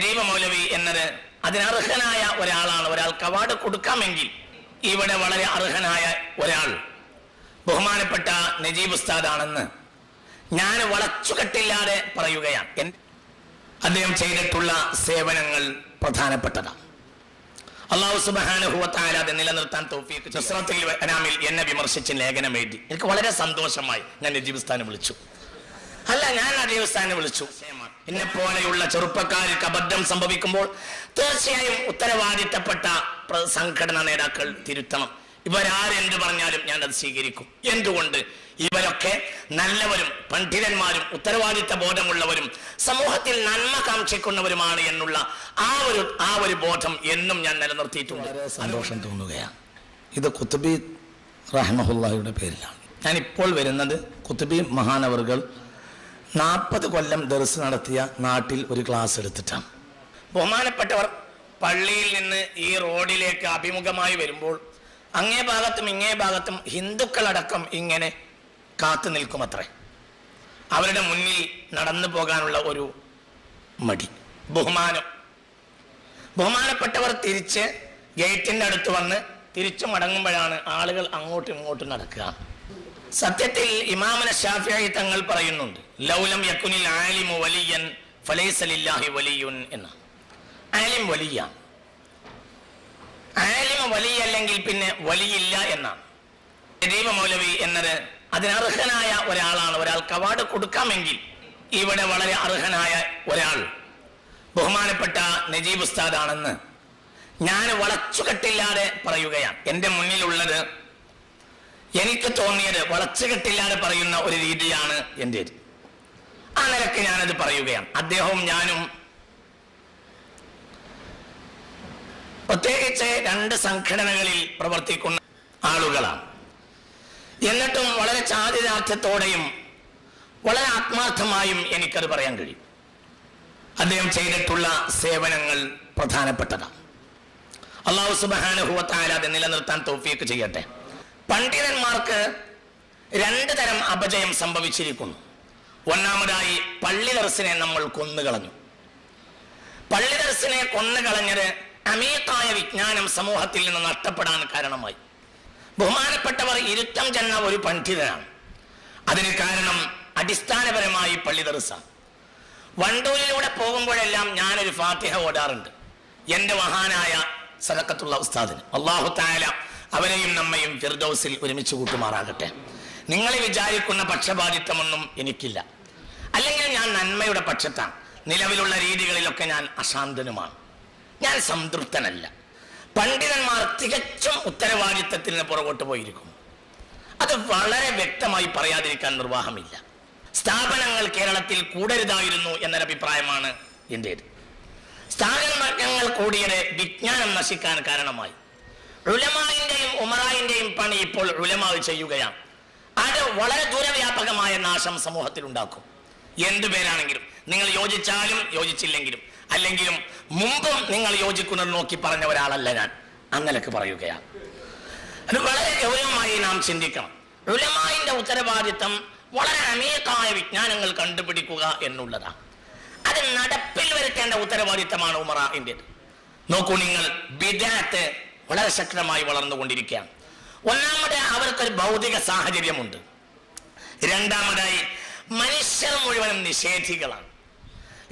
നജീബ് മൗലവി എന്നത് അതിനർഹനായ ഒരാളാണ്. ഒരാൾക്ക് അവാർഡ് കൊടുക്കാമെങ്കിൽ ഇവിടെ വളരെ അർഹനായ ഒരാൾ ബഹുമാനപ്പെട്ട നജീബ് ഉസ്താദാണെന്ന് ഞാൻ വളച്ചുകെട്ടില്ലാതെ പറയുകയാണ്. അദ്ദേഹം ചെയ്തിട്ടുള്ള സേവനങ്ങൾ പ്രധാനപ്പെട്ടതാണ്. അള്ളാഹു സുബാനുഭവത്തായ അത് നിലനിർത്താൻ തോഫീക്ക് നസ്രത്തുൽ അനാമിൽ എന്നെ വിമർശിച്ച് ലേഖനം എഴുതി. എനിക്ക് വളരെ സന്തോഷമായി ഞാൻ നജീബ് ഉസ്താനെ വിളിച്ചു. അല്ല ഞാൻ ആ ദേവസ്ഥാനെ വിളിച്ചു. എന്നെ പോലെയുള്ള ചെറുപ്പക്കാർക്ക് അബദ്ധം സംഭവിക്കുമ്പോൾ തീർച്ചയായും ഉത്തരവാദിത്തപ്പെട്ട സംഘടനാ നേതാക്കൾ തിരുത്തണം. ഇവരാരെന്ത് പറഞ്ഞാലും ഞാൻ അത് സ്വീകരിക്കും. എന്തുകൊണ്ട്? ഇവരൊക്കെ നല്ലവരും പണ്ഡിതന്മാരും ഉത്തരവാദിത്ത ബോധമുള്ളവരും സമൂഹത്തിൽ നന്മ കാക്ഷിക്കുന്നവരുമാണ് എന്നുള്ള ആ ഒരു ആ ഒരു ബോധം എന്നും ഞാൻ നിലനിർത്തിയിട്ടുണ്ട്. സന്തോഷം തോന്നുകയാണ്. ഇത് കുത്തുബി റഹ്മഹുല്ലായുടെ പേരിലാണ്. ഞാൻ ഇപ്പോൾ വരുന്നത് കുത്തുബി മഹാനവറുകൾ നാൽപ്പത് കൊല്ലം ദർസ് നടത്തിയ നാട്ടിൽ ഒരു ക്ലാസ് എടുത്തിട്ടാണ്. ബഹുമാനപ്പെട്ടവർ പള്ളിയിൽ നിന്ന് ഈ റോഡിലേക്ക് അഭിമുഖമായി വരുമ്പോൾ അങ്ങേ ഭാഗത്തും ഇങ്ങേ ഭാഗത്തും ഹിന്ദുക്കളടക്കം ഇങ്ങനെ കാത്തു നിൽക്കുമത്രേ. അവരുടെ മുന്നിൽ നടന്നു പോകാനുള്ള ഒരു മടി ബഹുമാനം. ബഹുമാനപ്പെട്ടവർ തിരിച്ച് ഗേറ്റിന്റെ അടുത്ത് വന്ന് തിരിച്ചു മടങ്ങുമ്പോഴാണ് ആളുകൾ അങ്ങോട്ടും ഇങ്ങോട്ടും നടക്കുക. സത്യത്തിൽ ഇമാമന ഷാഫിയായി തങ്ങൾ പറയുന്നുണ്ട്. ലൗലം യക്കുനിൽ ആലിമു വലിയൻ ഫലൈസലില്ലാഹി വലിയുൻ എന്ന്. ആലിം വലിയ. ആലിമ വലിയല്ലെങ്കിൽ പിന്നെ വലിയില്ല എന്നാണ്. ദീപ മൗലവി എന്നത് അതിനർഹനായ ഒരാളാണ്. ഒരാൾക്ക് അവാർഡ് കൊടുക്കാമെങ്കിൽ ഇവിടെ വളരെ അർഹനായ ഒരാൾ ബഹുമാനപ്പെട്ട നജീബ് ഉസ്താദാണെന്ന് ഞാൻ വളച്ചുകെട്ടില്ലാതെ പറയുകയാണ്. എന്റെ മുന്നിലുള്ളത് എനിക്ക് തോന്നിയത് വളച്ചുകെട്ടില്ലാതെ പറയുന്ന ഒരു രീതിയാണ് എന്റെ ആ നിലയ്ക്ക് ഞാനത് പറയുകയാണ്. അദ്ദേഹവും ഞാനും പ്രത്യേകിച്ച് രണ്ട് സംഘടനകളിൽ പ്രവർത്തിക്കുന്ന ആളുകളാണ്. എന്നിട്ടും വളരെ ചാരിതാർത്ഥ്യത്തോടെയും വളരെ ആത്മാർത്ഥമായും എനിക്കത് പറയാൻ കഴിയും. അദ്ദേഹം ചെയ്തിട്ടുള്ള സേവനങ്ങൾ പ്രധാനപ്പെട്ടതാണ്. അള്ളാഹു സുബാനുഭവത്തായ അത് നിലനിർത്താൻ തോഫിയൊക്കെ ചെയ്യട്ടെ. പണ്ഡിതന്മാർക്ക് രണ്ട് തരം അപജയം സംഭവിച്ചിരിക്കുന്നു. ഒന്നാമതായി പള്ളി ദർസിനെ നമ്മൾ കൊന്നുകളഞ്ഞു. പള്ളി ദർസിനെ കൊന്നുകളഞ്ഞത് അമീത്തായ വിജ്ഞാനം സമൂഹത്തിൽ നിന്ന് നഷ്ടപ്പെടാൻ കാരണമായി. ബഹുമാനപ്പെട്ടവർ ഇരുത്തം ചെന്ന ഒരു പണ്ഡിതനാണ്. അതിന് കാരണം അടിസ്ഥാനപരമായി പള്ളി ദർസാണ് വണ്ടൂരിലൂടെ പോകുമ്പോഴെല്ലാം ഞാനൊരു ഫാത്തിഹ ഓടാറുണ്ട്. എന്റെ മഹാനായ സദക്കത്തുള്ള ഉസ്താദിന്. അള്ളാഹു താല അവരെയും നമ്മയും ഫിർദൌസിൽ ഒരുമിച്ച് കൂട്ടുമാറാകട്ടെ. നിങ്ങളെ വിചാരിക്കുന്ന പക്ഷപാതിത്വമൊന്നും എനിക്കില്ല. അല്ലെങ്കിൽ ഞാൻ നന്മയുടെ പക്ഷത്താണ് നിലവിലുള്ള രീതികളിലൊക്കെ ഞാൻ അശാന്തനുമാണ്. ഞാൻ സംതൃപ്തനല്ല. പണ്ഡിതന്മാർ തികച്ചും ഉത്തരവാദിത്തത്തിൽ നിന്ന് പുറകോട്ട് പോയിരിക്കുന്നു. അത് വളരെ വ്യക്തമായി പറയാതിരിക്കാൻ നിർവാഹമില്ല. സ്ഥാപനങ്ങൾ കേരളത്തിൽ കൂടരുതായിരുന്നു എന്നൊരു അഭിപ്രായമാണ് എന്റേത് സ്ഥാപനങ്ങൾ കൂടിയത് വിജ്ഞാനം നശിക്കാൻ കാരണമായി. ഉലമാവിന്റെയും ഉമറായിന്റെയും പണി ഇപ്പോൾ ഉലമാവ് ചെയ്യുകയാണ്. അത് വളരെ ദൂരവ്യാപകമായ നാശം സമൂഹത്തിൽ ഉണ്ടാക്കും. എന്തു പേരാണെങ്കിലും നിങ്ങൾ യോജിച്ചാലും യോജിച്ചില്ലെങ്കിലും അല്ലെങ്കിലും മുമ്പും നിങ്ങൾ യോജിക്കുന്നത് നോക്കി പറഞ്ഞ ഒരാളല്ല ഞാൻ. അങ്ങനെ പറയുകയാണ്. അത് വളരെ ഗൗരവമായി നാം ചിന്തിക്കണം. ഉലമായിന്റെ ഉത്തരവാദിത്തം വളരെ അനേകമായ വിജ്ഞാനങ്ങൾ കണ്ടുപിടിക്കുക എന്നുള്ളതാണ്. അത് നടപ്പിൽ വരുത്തേണ്ട ഉത്തരവാദിത്തമാണ് ഉമറ ഇന്ത്യ നോക്കൂ നിങ്ങൾ ബിദാത്ത് വളരെ ശക്തമായി വളർന്നുകൊണ്ടിരിക്കുകയാണ് ഒന്നാമത് അവർക്കൊരു ഭൗതിക സാഹചര്യമുണ്ട്. രണ്ടാമതായി മനുഷ്യർ മുഴുവനും നിഷേധികളാണ്.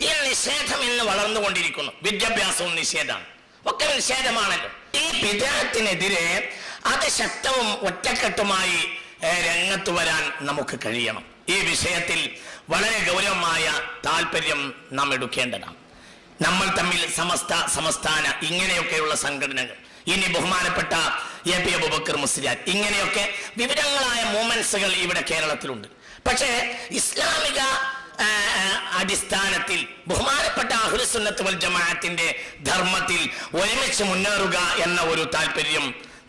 ഈ നിഷേധം ഇന്ന് വളർന്നുകൊണ്ടിരിക്കുന്നു വിദ്യാഭ്യാസവും നിഷേധമാണ്. ഒക്കെ നിഷേധമാണല്ലോ. ഈ വിദേഹത്തിനെതിരെ അതിശക്തവും ഒറ്റക്കെട്ടുമായി രംഗത്ത് വരാൻ നമുക്ക് കഴിയണം. ഈ വിഷയത്തിൽ വളരെ ഗൗരവമായ താല്പര്യം നാം എടുക്കേണ്ടതാണ്. നമ്മൾ തമ്മിൽ സമസ്ത സംസ്ഥാന ഇങ്ങനെയൊക്കെയുള്ള സംഘടനകൾ ഇനി ബഹുമാനപ്പെട്ട എ പി അബുബക്കർ മുസ്ലിയാൻ ഇങ്ങനെയൊക്കെ വിവിധങ്ങളായ മൂവ്മെന്റ്സുകൾ ഇവിടെ കേരളത്തിലുണ്ട്. പക്ഷേ ഇസ്ലാമിക അടിസ്ഥാനത്തിൽ ബഹുമാനപ്പെട്ട അഹുലസുന്നത്ത് വൽ ജമാഅത്തിന്റെ ധർമ്മത്തിൽ ഒരുമിച്ച് മുന്നേറുക എന്ന ഒരു താല്പര്യം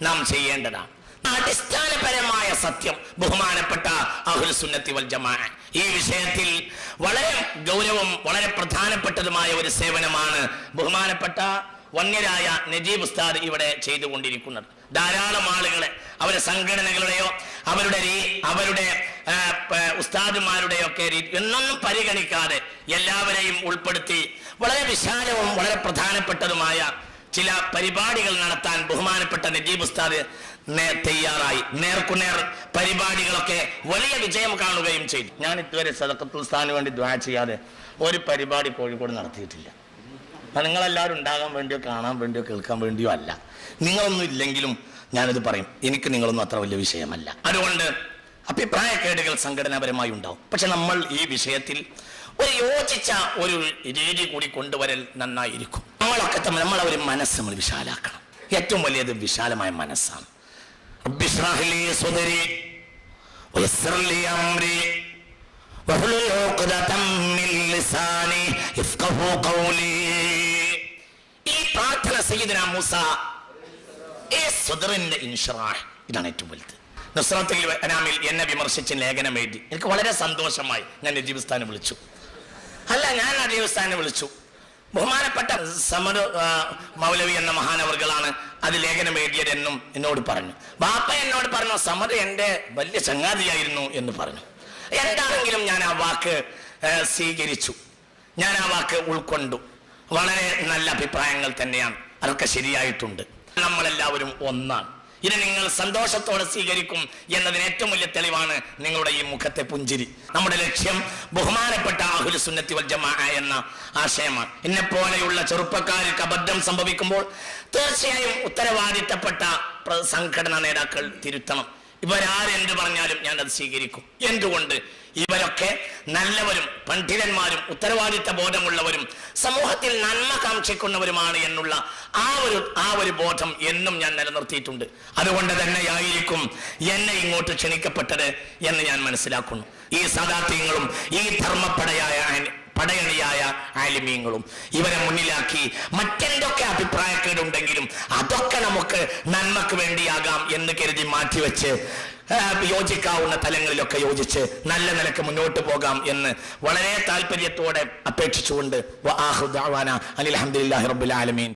നാം ചെയ്യേണ്ടതാണ്. അടിസ്ഥാനപരമായ സത്യം ബഹുമാനപ്പെട്ട അഹുൽസുന്നത്തി വൽ ജമാ ഈ വിഷയത്തിൽ വളരെ ഗൗരവം വളരെ പ്രധാനപ്പെട്ടതുമായ ഒരു സേവനമാണ് ബഹുമാനപ്പെട്ട വന്യരായ നജീബ് ഉസ്താദ് ഇവിടെ ചെയ്തുകൊണ്ടിരിക്കുന്നത്. ധാരാളം ആളുകളെ അവരുടെ സംഘടനകളുടെയോ അവരുടെ അവരുടെ ഉസ്താദുമാരുടെയോ ഒക്കെ എന്നൊന്നും പരിഗണിക്കാതെ എല്ലാവരെയും ഉൾപ്പെടുത്തി വളരെ വിശാലവും വളരെ പ്രധാനപ്പെട്ടതുമായ ചില പരിപാടികൾ നടത്താൻ ബഹുമാനപ്പെട്ട നജീബ് ഉസ്താദ് തയ്യാറായി. നേർക്കുനേർ പരിപാടികളൊക്കെ വലിയ വിജയം കാണുകയും ചെയ്തു. ഞാൻ ഇതുവരെ സദക്കത്തുൽ സ്ഥാനു വേണ്ടി ദ്വാ ചെയ്യാതെ ഒരു പരിപാടി കോഴിക്കോട് നടത്തിയിട്ടില്ല. നിങ്ങളെല്ലാവരും ഉണ്ടാകാൻ വേണ്ടിയോ കാണാൻ വേണ്ടിയോ കേൾക്കാൻ വേണ്ടിയോ അല്ല നിങ്ങളൊന്നും ഇല്ലെങ്കിലും ഞാനിത് പറയും എനിക്ക് നിങ്ങളൊന്നും അത്ര വലിയ വിഷയമല്ല അതുകൊണ്ട് അഭിപ്രായക്കേടുകൾ സംഘടനാപരമായി ഉണ്ടാവും പക്ഷെ നമ്മൾ ഈ വിഷയത്തിൽ ഒരു യോജിച്ച ഒരു രീതി കൂടി കൊണ്ടുവരൽ നന്നായിരിക്കും നമ്മളൊക്കെ തമ്മിൽ നമ്മളെ ഒരു മനസ്സ് നമ്മൾ വിശാലാക്കണം ഏറ്റവും വലിയത് വിശാലമായ മനസ്സാണ് رب اشرح لي صدري ويسر لي امري واحلل عقدة من لساني يفقهوا قولي ഈ പ്രാർത്ഥന മൂസ. ഇൻഷറാഹ്. ഇതാണ് ഏറ്റവും വലുത്. നുസ്രത്തിൽ അനാമിൽ എന്നെ വിമർശിച്ച് ലേഖനം എഴുതി. എനിക്ക് വളരെ സന്തോഷമായി ഞാൻ നജീബിസ്ഥാനെ വിളിച്ചു. അല്ല ഞാൻ നജീബിസ്ഥാനെ വിളിച്ചു. ബഹുമാനപ്പെട്ട സമര മൗലവി എന്ന മഹാനവർകളാണ് അത് ലേഖനം എഴുതിയത് എന്നും എന്നോട് പറഞ്ഞു. ബാപ്പ എന്നോട് പറഞ്ഞു സമര എന്റെ വലിയ ചങ്ങാതിയായിരുന്നു എന്ന് പറഞ്ഞു. എന്താണെങ്കിലും ഞാൻ ആ വാക്ക് സ്വീകരിച്ചു. ഞാൻ ആ വാക്ക് ഉൾക്കൊണ്ടു. വളരെ നല്ല അഭിപ്രായങ്ങൾ തന്നെയാണ്. അതൊക്കെ ശരിയായിട്ടുണ്ട്. നമ്മളെല്ലാവരും ഒന്നാണ്. ഇനി നിങ്ങൾ സന്തോഷത്തോടെ സ്വീകരിക്കും എന്നതിന് ഏറ്റവും വലിയ തെളിവാണ് നിങ്ങളുടെ ഈ മുഖത്തെ പുഞ്ചിരി. നമ്മുടെ ലക്ഷ്യം ബഹുമാനപ്പെട്ട അഹുലു സുന്നത്തി വൽ ജമാ എന്ന ആശയമാണ്. എന്നെ പോലെയുള്ള ചെറുപ്പക്കാർക്ക് അബദ്ധം സംഭവിക്കുമ്പോൾ തീർച്ചയായും ഉത്തരവാദിത്തപ്പെട്ട സംഘടനാ നേതാക്കൾ തിരുത്തണം. ഇവരാരെന്ത് പറഞ്ഞാലും ഞാൻ അത് സ്വീകരിക്കും. എന്തുകൊണ്ട്? ഇവരൊക്കെ നല്ലവരും പണ്ഡിതന്മാരും ഉത്തരവാദിത്ത ബോധമുള്ളവരും സമൂഹത്തിൽ നന്മ കാക്ഷിക്കുന്നവരുമാണ് എന്നുള്ള ആ ഒരു ആ ഒരു ബോധം എന്നും ഞാൻ നിലനിർത്തിയിട്ടുണ്ട്. അതുകൊണ്ട് തന്നെയായിരിക്കും എന്നെ ഇങ്ങോട്ട് ക്ഷണിക്കപ്പെട്ടത് എന്ന് ഞാൻ മനസ്സിലാക്കുന്നു. ഈ സദാത്യങ്ങളും ഈ ധർമ്മപ്പടയായ പടയണിയായ ആലിമീങ്ങളും ഇവരെ മുന്നിലാക്കി മറ്റെന്തൊക്കെ അഭിപ്രായക്കേടുണ്ടെങ്കിലും അതൊക്കെ നമുക്ക് നന്മക്ക് വേണ്ടിയാകാം എന്ന് കരുതി മാറ്റിവെച്ച് യോജിക്കാവുന്ന തലങ്ങളിലൊക്കെ യോജിച്ച് നല്ല നിലയ്ക്ക് മുന്നോട്ട് പോകാം എന്ന് വളരെ താല്പര്യത്തോടെ അപേക്ഷിച്ചുകൊണ്ട് അലി റബ്ബിൽ ആലമീൻ.